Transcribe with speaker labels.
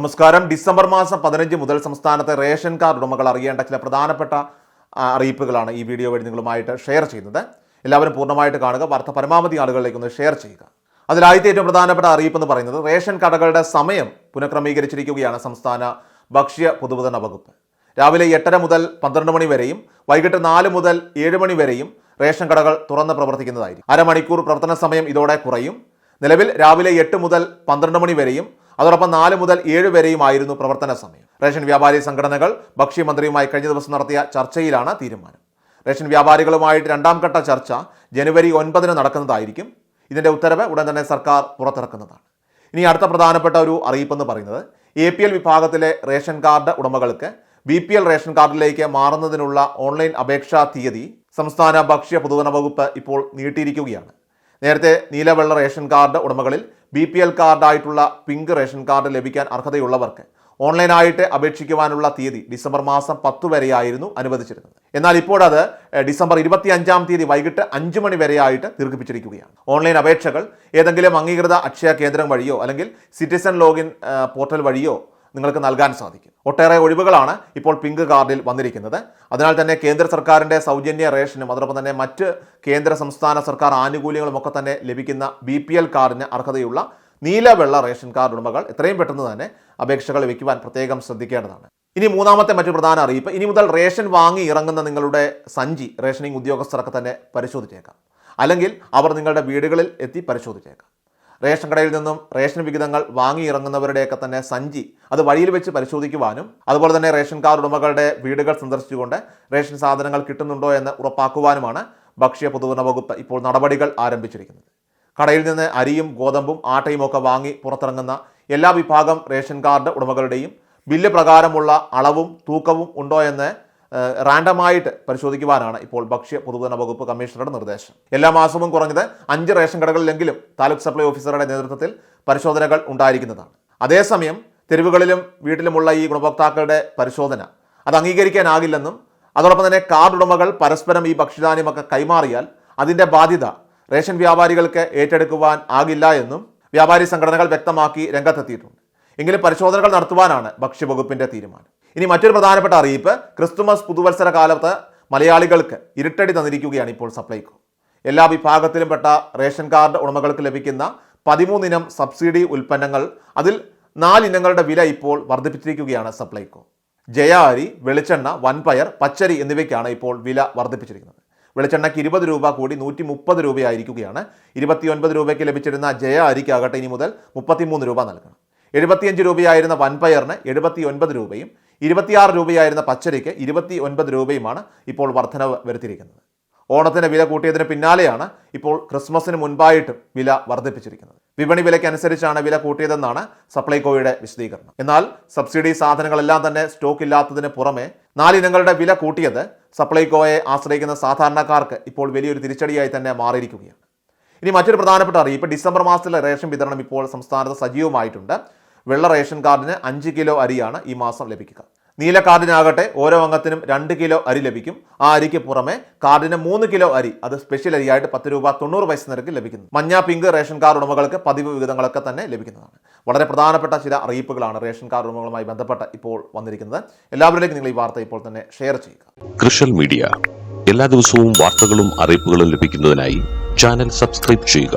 Speaker 1: നമസ്കാരം. ഡിസംബർ മാസം പതിനഞ്ച് മുതൽ സംസ്ഥാനത്തെ റേഷൻ കാർഡ് ഉടമകൾ അറിയേണ്ട ചില പ്രധാനപ്പെട്ട അറിയിപ്പുകളാണ് ഈ വീഡിയോ വഴി നിങ്ങളുമായിട്ട് ഷെയർ ചെയ്യുന്നത്. എല്ലാവരും പൂർണമായിട്ട് കാണുക. വാർത്ത പരമാവധി ആളുകളിലേക്ക് ഒന്ന് ഷെയർ ചെയ്യുക. അതിലാദ്യത്തെ ഏറ്റവും പ്രധാനപ്പെട്ട അറിയിപ്പ് എന്ന് പറയുന്നത് റേഷൻ കടകളുടെ സമയം പുനഃക്രമീകരിച്ചിരിക്കുകയാണ് സംസ്ഥാന ഭക്ഷ്യ പൊതുവിതരണ വകുപ്പ്. രാവിലെ എട്ടര മുതൽ പന്ത്രണ്ട് മണി വരെയും വൈകിട്ട് നാല് മുതൽ ഏഴ് മണി വരെയും റേഷൻ കടകൾ തുറന്ന് പ്രവർത്തിക്കുന്നതായിരിക്കും. അരമണിക്കൂർ പ്രവർത്തന സമയം ഇതോടെ കുറയും. നിലവിൽ രാവിലെ എട്ട് മുതൽ പന്ത്രണ്ട് മണി വരെയും അതോടൊപ്പം നാല് മുതൽ ഏഴ് വരെയുമായിരുന്നു പ്രവർത്തന സമയം. റേഷൻ വ്യാപാരി സംഘടനകൾ ഭക്ഷ്യമന്ത്രിയുമായി കഴിഞ്ഞ ദിവസം നടത്തിയ ചർച്ചയിലാണ് തീരുമാനം. റേഷൻ വ്യാപാരികളുമായിട്ട് രണ്ടാം ഘട്ട ചർച്ച ജനുവരി ഒൻപതിന് നടക്കുന്നതായിരിക്കും. ഇതിന്റെ ഉത്തരവ് ഉടൻ തന്നെ സർക്കാർ പുറത്തിറക്കുന്നതാണ്. ഇനി അടുത്ത പ്രധാനപ്പെട്ട ഒരു അറിയിപ്പെന്ന് പറയുന്നത് എ പി എൽ വിഭാഗത്തിലെ റേഷൻ കാർഡ് ഉടമകൾക്ക് ബി പി എൽ റേഷൻ കാർഡിലേക്ക് മാറുന്നതിനുള്ള ഓൺലൈൻ അപേക്ഷാ തീയതി സംസ്ഥാന ഭക്ഷ്യ പൊതുവന വകുപ്പ് ഇപ്പോൾ നീട്ടിയിരിക്കുകയാണ്. നേരത്തെ നീലവെള്ള റേഷൻ കാർഡ് ഉടമകളിൽ ബി പി എൽ കാർഡായിട്ടുള്ള പിങ്ക് റേഷൻ കാർഡ് ലഭിക്കാൻ അർഹതയുള്ളവർക്ക് ഓൺലൈനായിട്ട് അപേക്ഷിക്കുവാനുള്ള തീയതി ഡിസംബർ മാസം പത്ത് വരെയായിരുന്നു അനുവദിച്ചിരുന്നത്. എന്നാൽ ഇപ്പോഴത് ഡിസംബർ ഇരുപത്തി അഞ്ചാം തീയതി വൈകിട്ട് അഞ്ച് മണി വരെയായിട്ട് ദീർഘിപ്പിച്ചിരിക്കുകയാണ്. ഓൺലൈൻ അപേക്ഷകൾ ഏതെങ്കിലും അംഗീകൃത അക്ഷയ കേന്ദ്രം വഴിയോ അല്ലെങ്കിൽ സിറ്റിസൺ ലോഗിൻ പോർട്ടൽ വഴിയോ നിങ്ങൾക്ക് നൽകാൻ സാധിക്കും. ഒട്ടേറെ ഒഴിവുകളാണ് ഇപ്പോൾ പിങ്ക് കാർഡിൽ വന്നിരിക്കുന്നത്. അതിനാൽ തന്നെ കേന്ദ്ര സർക്കാരിന്റെ സൗജന്യ റേഷനും അതോടൊപ്പം തന്നെ മറ്റ് കേന്ദ്ര സംസ്ഥാന സർക്കാർ ആനുകൂല്യങ്ങളും ഒക്കെ തന്നെ ലഭിക്കുന്ന ബി പി എൽ കാർഡിന് അർഹതയുള്ള നീലവെള്ള റേഷൻ കാർഡ് ഉടമകൾ എത്രയും പെട്ടെന്ന് തന്നെ അപേക്ഷകൾ വയ്ക്കുവാൻ പ്രത്യേകം ശ്രദ്ധിക്കേണ്ടതാണ്. ഇനി മൂന്നാമത്തെ മറ്റു പ്രധാന അറിയിപ്പ്. ഇനി മുതൽ റേഷൻ വാങ്ങി ഇറങ്ങുന്ന നിങ്ങളുടെ സഞ്ചി റേഷനിങ് ഉദ്യോഗസ്ഥരൊക്കെ തന്നെ പരിശോധിച്ചേക്കാം. അല്ലെങ്കിൽ അവർ നിങ്ങളുടെ വീടുകളിൽ എത്തി പരിശോധിച്ചേക്കാം. റേഷൻ കടയിൽ നിന്നും റേഷൻ വിഹിതങ്ങൾ വാങ്ങി ഇറങ്ങുന്നവരുടെയൊക്കെ തന്നെ സഞ്ചി അത് വഴിയിൽ വെച്ച് പരിശോധിക്കുവാനും അതുപോലെ തന്നെ റേഷൻ കാർഡ് ഉടമകളുടെ വീടുകൾ സന്ദർശിച്ചുകൊണ്ട് റേഷൻ സാധനങ്ങൾ കിട്ടുന്നുണ്ടോ എന്ന് ഉറപ്പാക്കുവാനുമാണ് ഭക്ഷ്യ പൊതുവിതരണ വകുപ്പ് ഇപ്പോൾ നടപടികൾ ആരംഭിച്ചിരിക്കുന്നത്. കടയിൽ നിന്ന് അരിയും ഗോതമ്പും ആട്ടയും ഒക്കെ വാങ്ങി പുറത്തിറങ്ങുന്ന എല്ലാ വിഭാഗം റേഷൻ കാർഡ് ഉടമകളുടെയും ബില്ല് പ്രകാരമുള്ള അളവും തൂക്കവും ഉണ്ടോ എന്ന് റാൻഡമായിട്ട് പരിശോധിക്കുവാനാണ് ഇപ്പോൾ ഭക്ഷ്യ പൊതുവിതരണ വകുപ്പ് കമ്മീഷണറുടെ നിർദ്ദേശം. എല്ലാ മാസവും കുറഞ്ഞത് അഞ്ച് റേഷൻ കടകളിലെങ്കിലും താലൂക്ക് സപ്ലൈ ഓഫീസറുടെ നേതൃത്വത്തിൽ പരിശോധനകൾ ഉണ്ടായിരിക്കുന്നതാണ്. അതേസമയം തെരുവുകളിലും വീട്ടിലുമുള്ള ഈ ഗുണഭോക്താക്കളുടെ പരിശോധന അത് അംഗീകരിക്കാനാകില്ലെന്നും അതോടൊപ്പം തന്നെ കാർഡ് ഉടമകൾ പരസ്പരം ഈ ഭക്ഷ്യധാന്യമൊക്കെ കൈമാറിയാൽ അതിന്റെ ബാധ്യത റേഷൻ വ്യാപാരികൾക്ക് ഏറ്റെടുക്കുവാൻ ആകില്ല എന്നും വ്യാപാരി സംഘടനകൾ വ്യക്തമാക്കി രംഗത്തെത്തിയിട്ടുണ്ട്. എങ്കിലും പരിശോധനകൾ നടത്തുവാനാണ് ഭക്ഷ്യവകുപ്പിന്റെ തീരുമാനം. ഇനി മറ്റൊരു പ്രധാനപ്പെട്ട അറിയിപ്പ്. ക്രിസ്തുമസ് പുതുവത്സര കാലത്ത് മലയാളികൾക്ക് ഇരുട്ടടി തന്നിരിക്കുകയാണ് ഇപ്പോൾ സപ്ലൈകോ. എല്ലാ വിഭാഗത്തിലും പെട്ട റേഷൻ കാർഡ് ഉടമകൾക്ക് ലഭിക്കുന്ന പതിമൂന്നിനം സബ്സിഡി ഉൽപ്പന്നങ്ങൾ അതിൽ നാലിനങ്ങളുടെ വില ഇപ്പോൾ വർദ്ധിപ്പിച്ചിരിക്കുകയാണ് സപ്ലൈകോ. ജയ അരി വെളിച്ചെണ്ണ വൻപയർ പച്ചരി എന്നിവയ്ക്കാണ് ഇപ്പോൾ വില വർദ്ധിപ്പിച്ചിരിക്കുന്നത്. വെളിച്ചെണ്ണയ്ക്ക് ഇരുപത് രൂപ കൂടി നൂറ്റി മുപ്പത് രൂപയായിരിക്കുകയാണ്. ഇരുപത്തിയൊൻപത് രൂപയ്ക്ക് ലഭിച്ചിരുന്ന ജയ അരിക്കാകട്ടെ ഇനി മുതൽ മുപ്പത്തിമൂന്ന് രൂപ നൽകണം. എഴുപത്തിയഞ്ച് രൂപയായിരുന്ന വൻപയറിന് എഴുപത്തി ഒൻപത് രൂപയും ഇരുപത്തിയാറ് രൂപയായിരുന്ന പച്ചരിക്ക് ഇരുപത്തി ഒൻപത് രൂപയുമാണ് ഇപ്പോൾ വർധനവ് വരുത്തിയിരിക്കുന്നത്. ഓണത്തിന് വില കൂട്ടിയതിന് പിന്നാലെയാണ് ഇപ്പോൾ ക്രിസ്മസിന് മുൻപായിട്ടും വില വർദ്ധിപ്പിച്ചിരിക്കുന്നത് വിപണി വിലയ്ക്ക് അനുസരിച്ചാണ് വില കൂട്ടിയതെന്നാണ് സപ്ലൈകോയുടെ വിശദീകരണം. എന്നാൽ സബ്സിഡി സാധനങ്ങളെല്ലാം തന്നെ സ്റ്റോക്ക് ഇല്ലാത്തതിന് പുറമെ നാലിനങ്ങളുടെ വില കൂട്ടിയത് സപ്ലൈകോയെ ആശ്രയിക്കുന്ന സാധാരണക്കാർക്ക് ഇപ്പോൾ വലിയൊരു തിരിച്ചടിയായി തന്നെ മാറിയിരിക്കുകയാണ്. ഇനി മറ്റൊരു പ്രധാനപ്പെട്ട അറിയിപ്പ്. ഡിസംബർ മാസത്തിലെ റേഷൻ വിതരണം ഇപ്പോൾ സംസ്ഥാനത്ത് സജീവമായിട്ടുണ്ട്. വെള്ള റേഷൻ കാർഡിന് അഞ്ച് കിലോ അരിയാണ് ഈ മാസം ലഭിക്കുക. നീല കാർഡിനാകട്ടെ ഓരോ അംഗത്തിനും രണ്ട് കിലോ അരി ലഭിക്കും. ആ അരിക്ക് പുറമെ കാർഡിന് മൂന്ന് കിലോ അരി അത് സ്പെഷ്യൽ അരിയായിട്ട് പത്ത് രൂപ തൊണ്ണൂറ് പൈസ നിരക്ക് ലഭിക്കുന്നു. മഞ്ഞ പിങ്ക് റേഷൻ കാർഡ് ഉടമകൾക്ക് പതിവ് വിഹിതങ്ങളൊക്കെ തന്നെ ലഭിക്കുന്നതാണ്. വളരെ പ്രധാനപ്പെട്ട ചില അറിയിപ്പുകളാണ് റേഷൻ കാർഡ് ഉടമകളുമായി ബന്ധപ്പെട്ട് ഇപ്പോൾ വന്നിരിക്കുന്നത്. എല്ലാവരിലേക്കും നിങ്ങൾ ഈ വാർത്ത ഇപ്പോൾ തന്നെ ഷെയർ ചെയ്യുക.
Speaker 2: കൃഷൽ മീഡിയ. എല്ലാ ദിവസവും വാർത്തകളും അറിയിപ്പുകളും ലഭിക്കുന്നതിനായി ചാനൽ സബ്സ്ക്രൈബ് ചെയ്യുക.